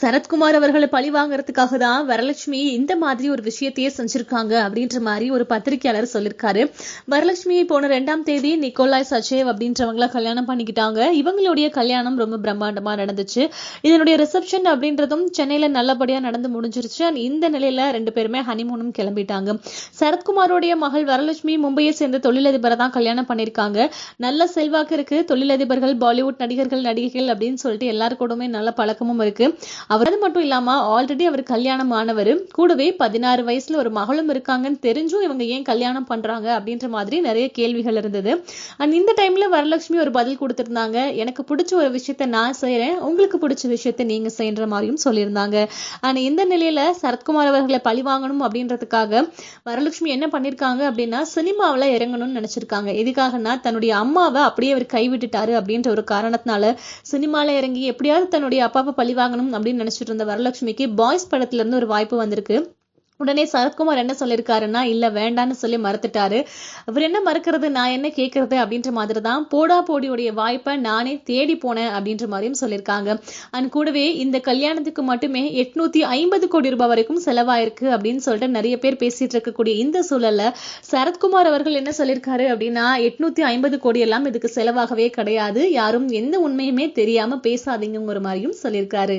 சரத்குமார் அவர்களை பழி வாங்குறதுக்காக தான் வரலட்சுமி இந்த மாதிரி ஒரு விஷயத்தையே செஞ்சிருக்காங்க அப்படின்ற மாதிரி ஒரு பத்திரிகையாளர் சொல்லியிருக்காரு வரலட்சுமி போன ரெண்டாம் தேதி நிக்கோலாய் சச்சேவ் அப்படின்றவங்கள கல்யாணம் பண்ணிக்கிட்டாங்க. இவங்களுடைய கல்யாணம் ரொம்ப பிரம்மாண்டமா நடந்துச்சு. இதனுடைய ரிசப்ஷன் அப்படின்றதும் சென்னையில நல்லபடியா நடந்து முடிஞ்சிருச்சு. அண்ட் இந்த நிலையில ரெண்டு பேருமே ஹனிமூனும் கிளம்பிட்டாங்க. சரத்குமாரோடைய மகள் வரலட்சுமி மும்பையை சேர்ந்த தொழிலதிபரை தான் கல்யாணம் பண்ணியிருக்காங்க. நல்ல செல்வாக்கு இருக்கு. தொழிலதிபர்கள் பாலிவுட் நடிகர்கள் நடிகைகள் அப்படின்னு சொல்லிட்டு எல்லாரு கூடமே நல்ல பழக்கமும் இருக்கு. அவர் அது மட்டும் இல்லாம ஆல்ரெடி அவர் கல்யாணம் ஆனவர் கூடவே பதினாறு வயசுல ஒரு மகளும் இருக்காங்கன்னு தெரிஞ்சும் இவங்க ஏன் கல்யாணம் பண்றாங்க அப்படின்ற மாதிரி நிறைய கேள்விகள் இருந்தது. அண்ட் இந்த டைம்ல வரலட்சுமி ஒரு பதில் கொடுத்திருந்தாங்க. எனக்கு பிடிச்ச ஒரு விஷயத்த நான் செய்யறேன் உங்களுக்கு பிடிச்ச விஷயத்த நீங்க செய்யற மாதிரியும் சொல்லியிருந்தாங்க. அண்ட் இந்த நிலையில சரத்குமார் அவர்களை பழி வாங்கணும் அப்படின்றதுக்காக வரலட்சுமி என்ன பண்ணிருக்காங்க அப்படின்னா சினிமாவில இறங்கணும்னு நினைச்சிருக்காங்க. எதுக்காகனா தன்னுடைய அம்மாவை அப்படியே அவர் கைவிட்டுட்டாரு அப்படின்ற ஒரு காரணத்தினால சினிமால இறங்கி எப்படியாவது தன்னுடைய அப்பாவை பழி வாங்கணும் அப்படின்னு அப்படின்னு நினைச்சிட்டு இருந்த வரலட்சுமிக்கு பாய்ஸ் படத்துல இருந்து ஒரு வாய்ப்பு வந்திருக்கு. உடனே சரத்குமார் என்ன சொல்லியிருக்காருன்னா இல்ல வேண்டான்னு சொல்லி மறுத்துட்டாரு. அவர் என்ன மறுக்கிறது? நான் என்ன கேட்கறது அப்படின்ற மாதிரி தான் போடா போடியுடைய வாய்ப்பை நானே தேடி போனேன் அப்படின்ற மாதிரியும் சொல்லியிருக்காங்க அண்ட் கூடவே இந்த கல்யாணத்துக்கு மட்டுமே எட்நூத்தி ஐம்பது கோடி ரூபாய் வரைக்கும் செலவாயிருக்கு அப்படின்னு சொல்லிட்டு நிறைய பேர் பேசிட்டு இருக்கக்கூடிய இந்த சூழல்ல சரத்குமார் அவர்கள் என்ன சொல்லியிருக்காரு அப்படின்னா எட்நூத்தி ஐம்பது கோடி எல்லாம் இதுக்கு செலவாகவே கிடையாது. யாரும் எந்த உண்மையுமே தெரியாம பேசாதீங்கிற மாதிரியும் சொல்லியிருக்காரு